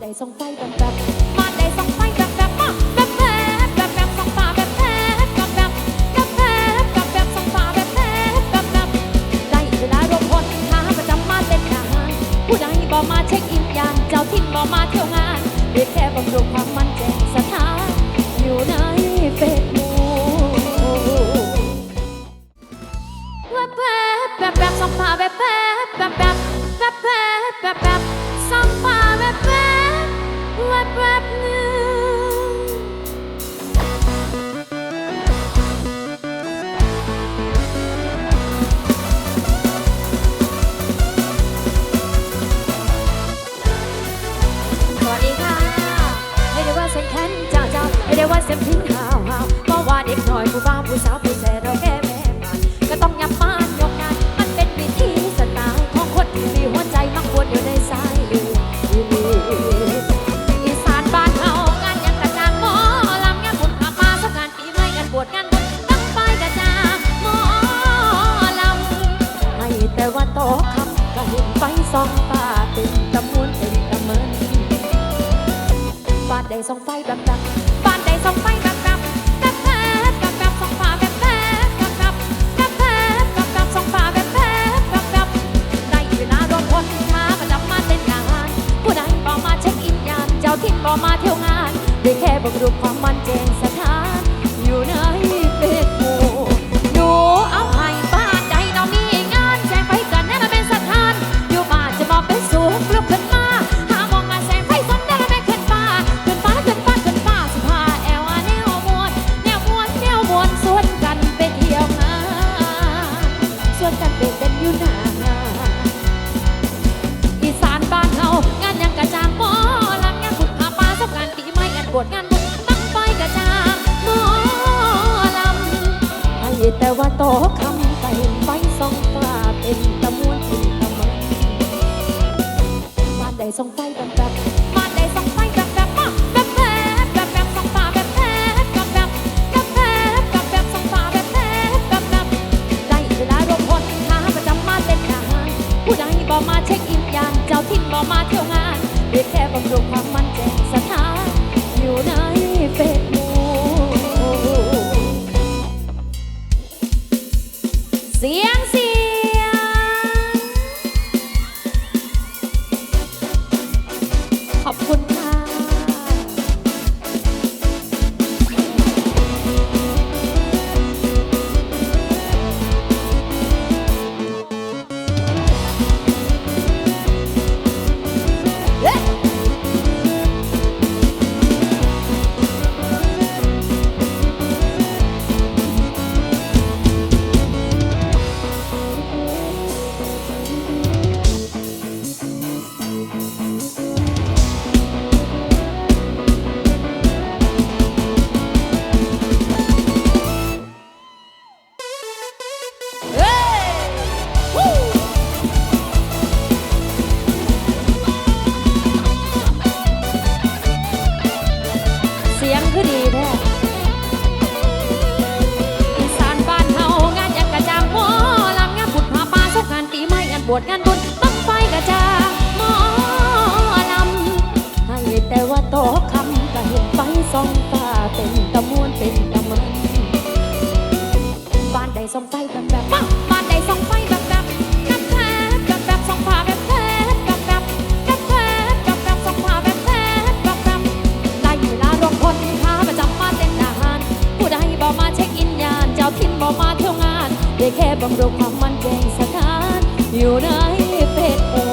ได้ส่องไฟแบบแบบมาได้ส่องไฟแบบแบบมาแบบแบบแบบแบบส่องฟ้าแบบแบบแบบแบบแบบแบบแบบแบบส่องฟ้าแบบแบบแบบแบบได้เวลารวมพลขาประจำมาเต้นงานผู้ใดบอกมาเช็คอินยานเจ้าถิ่นบอกมาเที่ยวงานเรียกแค่บำรุงความมั่นใจ อยผู้บ้าผู้สาวผู้แสเราแค่แม่บ้านก็ต้องยับมานยกงานมันเป็นวิธีสไตล์ของคนที่มีหัวใจมักวนอยู่ในสายเลือดอีสานบ้านเฮางานยังกระจางหมอลำงานบุญพามาสงกรานต์ปีใหม่งานบวชงานบุญตั้งไปกระจางหมอลำให้แต่ว่าโตคำก็เห็นไฟสองฟ้าเป็นตะมวนเป็นตะเมินบ้านใดสองไฟแบบแบบบ้านใดสองไฟแบบ มาเที่ยวงานได้แค่บำรุงความมันเจงสถานอยู่ใน บวชงานบุญตั้งไฟกระจาหมอลำให้แต่ว่าโตะคำไปไฟส่องฟ้าเป็นตะมวนเป็นตะมันบ้านใดส่องไฟแบบแบบบ้านใดส่องไฟแบบแบบแบบแบบแบบแบบส่องฟ้าแบบแบบแบบแบบแบบแบบแบบส่องฟ้าแบบแบบแบบแบบได้เวลารวมพลขาประจำมาเต้นงานผู้ใดบอกมาเช็คอินยานเจ้าถิ่นบอกมาเที่ยวงานเรียกแค่บำรุง เสียงคือดีแท้อีสานบ้านเฮางานยังกระจางหมอลำงานบุญพาปลาสงกรานต์ปีใหม่งานบวชงาน แค่บำรุงความมั่นใจสถาน อยู่ในเป็ดโอ